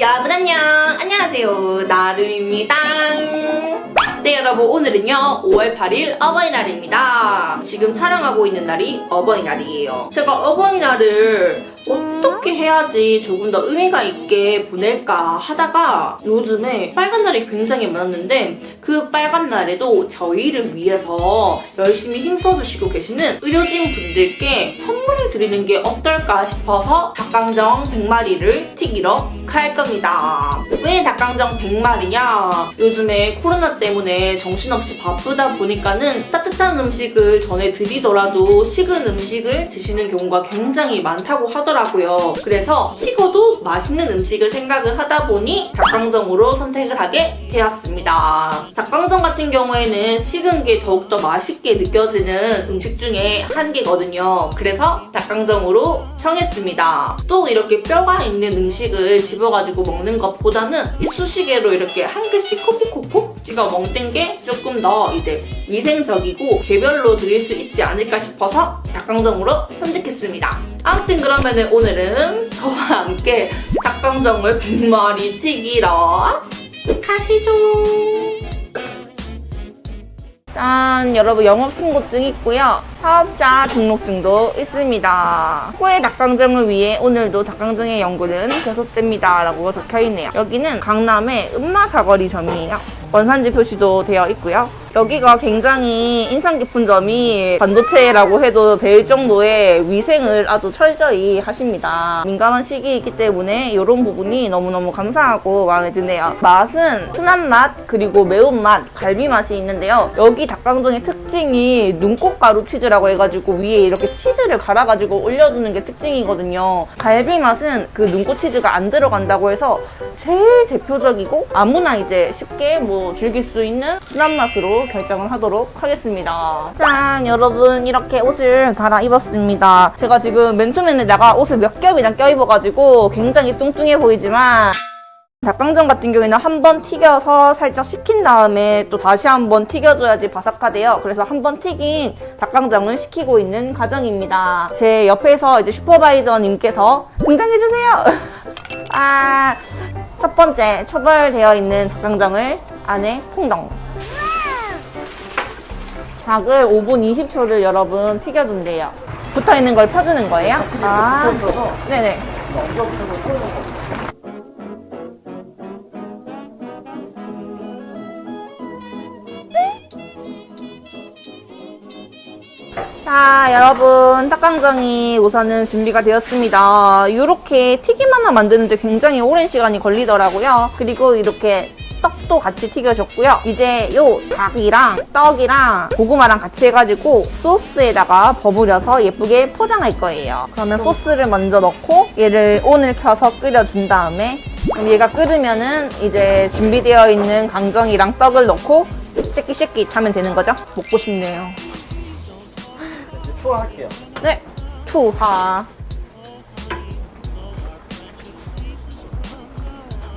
여러분 안녕. 안녕하세요. 나름입니다. 네 여러분 오늘은요 5월 8일 어버이날입니다. 지금 촬영하고 있는 날이 어버이날이에요. 제가 어버이날을 어떻게 해야지 조금 더 의미가 있게 보낼까 하다가 요즘에 빨간 날이 굉장히 많았는데 그 빨간 날에도 저희를 위해서 열심히 힘써주시고 계시는 의료진 분들께 선 물을 드리는 게 어떨까 싶어서 닭강정 100마리를 튀기러 갈 겁니다. 왜 닭강정 100마리냐? 요즘에 코로나 때문에 정신없이 바쁘다 보니까는 따뜻한 음식을 전해드리더라도 식은 음식을 드시는 경우가 굉장히 많다고 하더라고요. 그래서 식어도 맛있는 음식을 생각을 하다 보니 닭강정으로 선택을 하게 되었습니다. 닭강정 같은 경우에는 식은 게 더욱더 맛있게 느껴지는 음식 중에 한 개거든요. 그래서 닭강정으로 정했습니다. 또 이렇게 뼈가 있는 음식을 집어가지고 먹는 것보다는 이 수시개로 이렇게 한 개씩 콕콕콕콕 찍어 먹는 게 조금 더 이제 위생적이고 개별로 드릴 수 있지 않을까 싶어서 닭강정으로 선택했습니다. 아무튼 그러면은 오늘은 저와 함께 닭강정을 100마리 튀기러 가시죠. 짠! 여러분 영업신고증 있고요. 사업자 등록증도 있습니다. 후에 닭강정을 위해 오늘도 닭강정의 연구는 계속됩니다. 라고 적혀있네요. 여기는 강남의 음마사거리점이에요. 원산지 표시도 되어 있고요. 여기가 굉장히 인상 깊은 점이 반도체라고 해도 될 정도의 위생을 아주 철저히 하십니다. 민감한 시기이기 때문에 이런 부분이 너무너무 감사하고 마음에 드네요. 맛은 순한 맛 그리고 매운맛, 갈비 맛이 있는데요. 여기 닭강정의 특징이 눈꽃가루 치즈 라고 해가지고 위에 이렇게 치즈를 갈아가지고 올려주는 게 특징이거든요. 갈비 맛은 그 눈꽃 치즈가 안 들어간다고 해서 제일 대표적이고 아무나 이제 쉽게 뭐 즐길 수 있는 순한 맛으로 결정을 하도록 하겠습니다. 짠! 여러분 이렇게 옷을 갈아입었습니다. 제가 지금 맨투맨에다가 옷을 몇 겹이나 껴입어가지고 굉장히 뚱뚱해 보이지만 닭강정 같은 경우에는 한 번 튀겨서 살짝 식힌 다음에 또 다시 한 번 튀겨줘야지 바삭하대요. 그래서 한 번 튀긴 닭강정을 식히고 있는 과정입니다. 제 옆에서 이제 슈퍼바이저님께서 등장해주세요! 아, 첫 번째 초벌되어 있는 닭강정을 안에 퐁덩. 닭을 5분 20초를 여러분 튀겨둔대요. 붙어 있는 걸 펴주는 거예요? 아, 네네. 자, 여러분, 닭강정이 우선은 준비가 되었습니다. 이렇게 튀김 하나 만드는데 굉장히 오랜 시간이 걸리더라고요. 그리고 이렇게 떡도 같이 튀겨줬고요. 이제 요 닭이랑 떡이랑 고구마랑 같이 해가지고 소스에다가 버무려서 예쁘게 포장할 거예요. 그러면 소스를 먼저 넣고 얘를 온을 켜서 끓여준 다음에 얘가 끓으면은 이제 준비되어 있는 강정이랑 떡을 넣고 쉐끼쉐끼 하면 되는 거죠? 먹고 싶네요. 투하할게요. 네, 투하.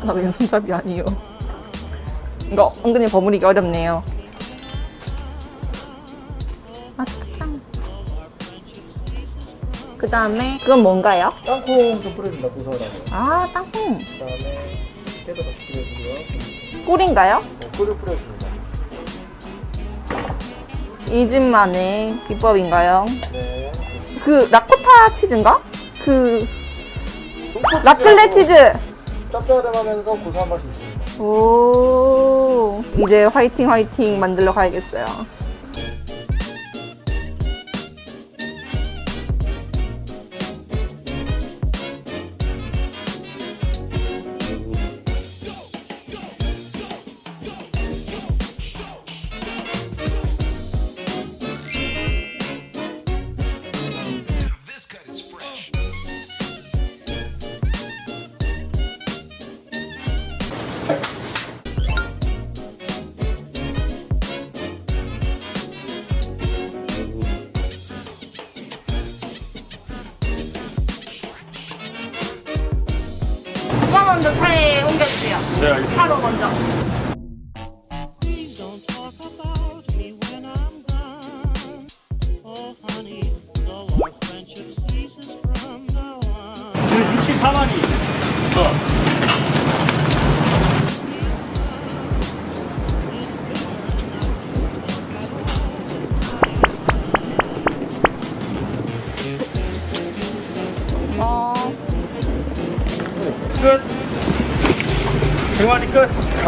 나 왼손잡이 아니요. 이거 은근히 버무리기 어렵네요. 맛있겠다. 그 다음에 그건 뭔가요? 땅콩 좀 뿌려준다 고소하다고. 아, 땅콩. 그 다음에 깨도 같이 뿌려주고요. 꿀인가요? 네, 꿀을 뿌려줍니다. 이 집만의 비법인가요? 네. 그 라코타 치즈인가? 그 돈코츠하고 라클레 치즈. 짭짤하면서 고소한 맛이 있습니다. 오 이제 화이팅 화이팅 만들러 가야겠어요. 누가 먼저 차에 옮겨주세요. 네, 알겠습니다. 차로 먼저. Please don't talk about me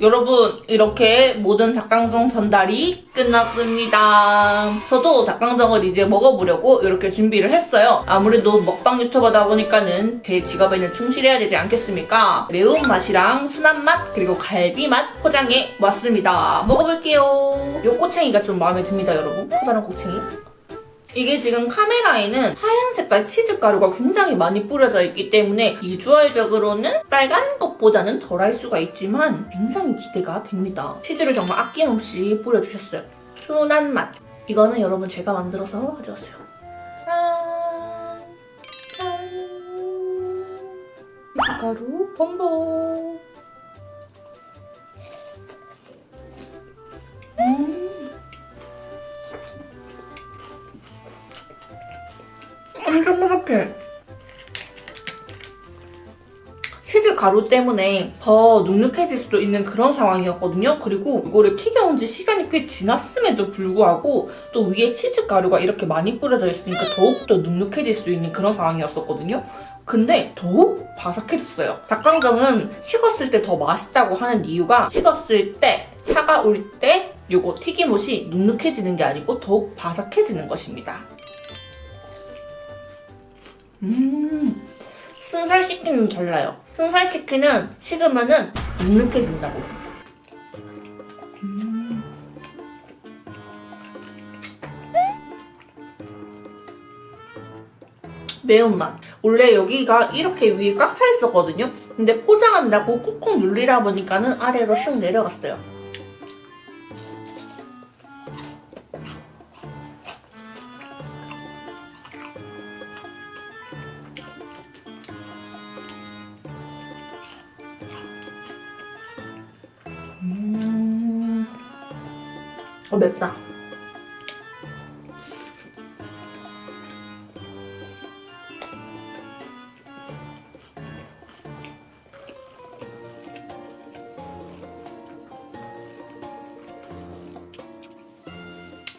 여러분 이렇게 모든 닭강정 전달이 끝났습니다. 저도 닭강정을 이제 먹어보려고 이렇게 준비를 했어요. 아무래도 먹방 유튜버다 보니까는 제 직업에는 충실해야 되지 않겠습니까? 매운맛이랑 순한맛 그리고 갈비맛 포장해 왔습니다. 먹어볼게요. 요 꼬챙이가 좀 마음에 듭니다 여러분. 커다란 꼬챙이. 이게 지금 카메라에는 하얀 색깔 치즈 가루가 굉장히 많이 뿌려져 있기 때문에 비주얼적으로는 빨간 것보다는 덜할 수가 있지만 굉장히 기대가 됩니다. 치즈를 정말 아낌없이 뿌려주셨어요. 순한 맛. 이거는 여러분 제가 만들어서 가져왔어요. 짠! 짠! 치즈 가루 범벅. 엄청 바삭해. 치즈 가루 때문에 더 눅눅해질 수도 있는 그런 상황이었거든요. 그리고 이거를 튀겨온 지 시간이 꽤 지났음에도 불구하고 또 위에 치즈 가루가 이렇게 많이 뿌려져 있으니까 더욱더 눅눅해질 수 있는 그런 상황이었었거든요. 근데 더욱 바삭해졌어요. 닭강정은 식었을 때 더 맛있다고 하는 이유가 식었을 때, 차가울 때 요거 튀김옷이 눅눅해지는 게 아니고 더욱 바삭해지는 것입니다. 음, 순살 치킨은 달라요. 순살 치킨은 식으면은 눅눅해진다고. 음. 매운맛. 원래 여기가 이렇게 위에 꽉 차 있었거든요. 근데 포장한다고 꾹꾹 눌리다 보니까는 아래로 슉 내려갔어요. 어, 맵다.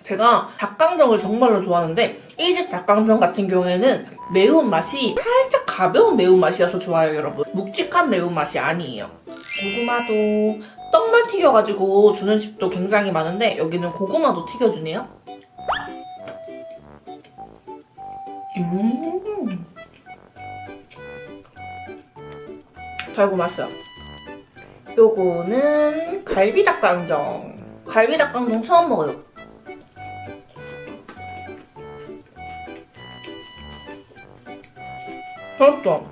제가 닭강정을 정말로 좋아하는데 이 집 닭강정 같은 경우에는 매운맛이 살짝 가벼운 매운맛이어서 좋아요 여러분 묵직한 매운맛이 아니에요 고구마도 떡만 튀겨가지고 주는 집도 굉장히 많은데 여기는 고구마도 튀겨주네요. 음. 달고 맛있어요. 요거는 갈비 닭강정. 갈비 닭강정 처음 먹어요. 맛있다.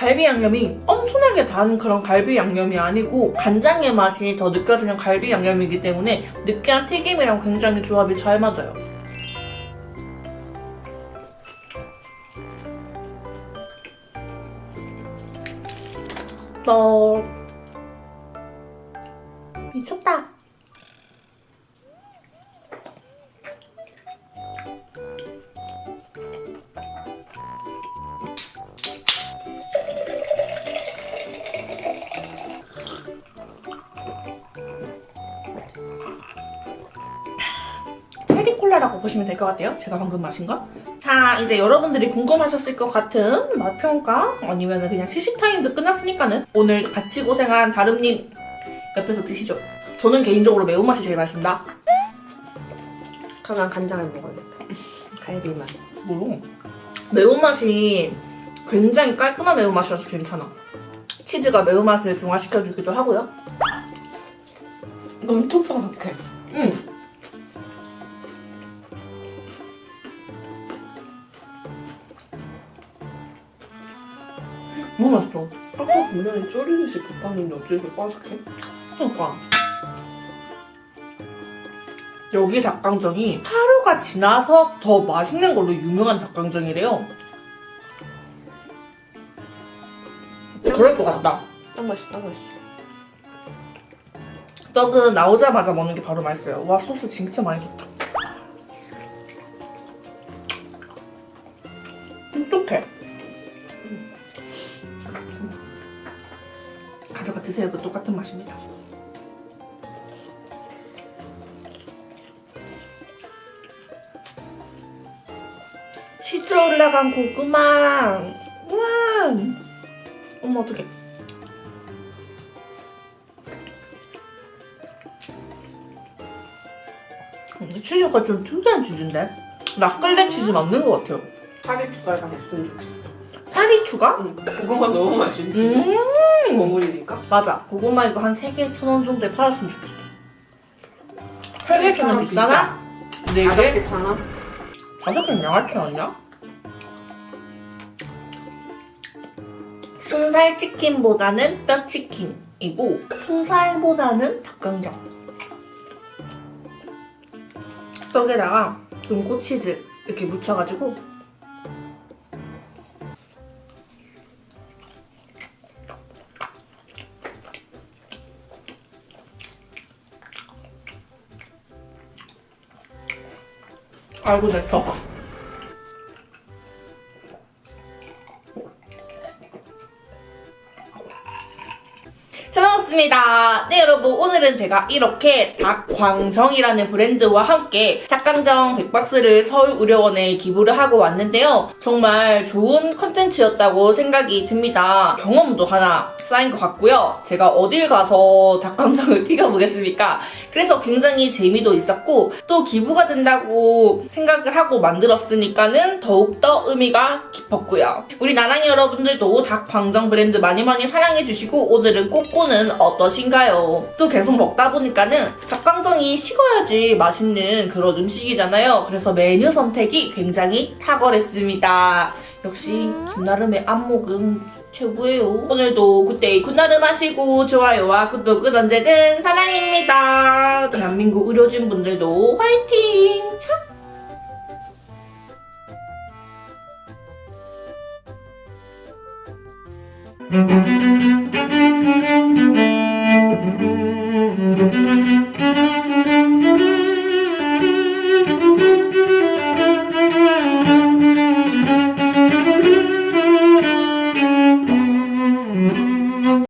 갈비 양념이 엄청나게 단 그런 갈비 양념이 아니고 간장의 맛이 더 느껴지는 갈비 양념이기 때문에 느끼한 튀김이랑 굉장히 조합이 잘 맞아요. 너 미쳤다. 콜라라고 보시면 될 것 같아요. 제가 방금 마신 거. 자, 이제 여러분들이 궁금하셨을 것 같은 맛평가 아니면 그냥 시식 타임도 끝났으니까는 오늘 같이 고생한 다름님 옆에서 드시죠. 저는 개인적으로 매운맛이 제일 맛있습니다. 그럼 난 간장을 먹어야겠다. 갈비만. 뭐 매운맛이 굉장히 깔끔한 매운맛이라서 괜찮아. 치즈가 매운맛을 중화시켜주기도 하고요. 엄청 바삭해. 응. 너무 맛있어. 아까 분명히 쪼리듯이 볶았는데 어떻게 이렇게 바삭해? 그러니까. 여기 닭강정이 하루가 지나서 더 맛있는 걸로 유명한 닭강정이래요. 그럴 것 같다. 딱 맛있어, 딱 맛있어. 떡은 나오자마자 먹는 게 바로 맛있어요. 와 소스 진짜 많이 줬다. 치즈 올라간 고구마. 우와. 어머 어떡해. 근데 치즈가 좀 특이한 치즈인데? 라클레 치즈 맞는 것 같아요. 살이 추가가 됐으면 좋겠어. 살이 추가? 응. 고구마 너무 맛있는데. 음 버무리니까. 맞아 고구마 이거 한 3개 천 원 정도에 팔았으면 좋겠어 3개 천원 비싸나? 다섯 4개? 개천 원? 개는 양아치 아니야? 순살 치킨보다는 뼈 치킨이고 순살보다는 닭강정 떡에다가 눈꽃 치즈 이렇게 묻혀가지고 아이고. 잘 먹었습니다. 네 여러분 오늘은 제가 이렇게 닭광정이라는 브랜드와 함께 닭강정 100박스를 서울의료원에 기부를 하고 왔는데요. 정말 좋은 컨텐츠였다고 생각이 듭니다. 경험도 하나 쌓인 것 같고요. 제가 어딜 가서 닭강정을 튀겨보겠습니까? 그래서 굉장히 재미도 있었고 또 기부가 된다고 생각을 하고 만들었으니까는 더욱더 의미가 깊었고요. 우리 나랑이 여러분들도 닭광정 브랜드 많이 많이 사랑해주시고 오늘은 꼬꼬는 어떠신가요? 또 계속 먹다 보니까는 닭강정이 식어야지 맛있는 그런 음식이잖아요. 그래서 메뉴 선택이 굉장히 탁월했습니다. 역시 김나름의 안목은 최고예요. 오늘도 굿데이 굿나름 하시고 좋아요와 구독은 언제든 사랑입니다. 대한민국 의료진 분들도 화이팅! 차!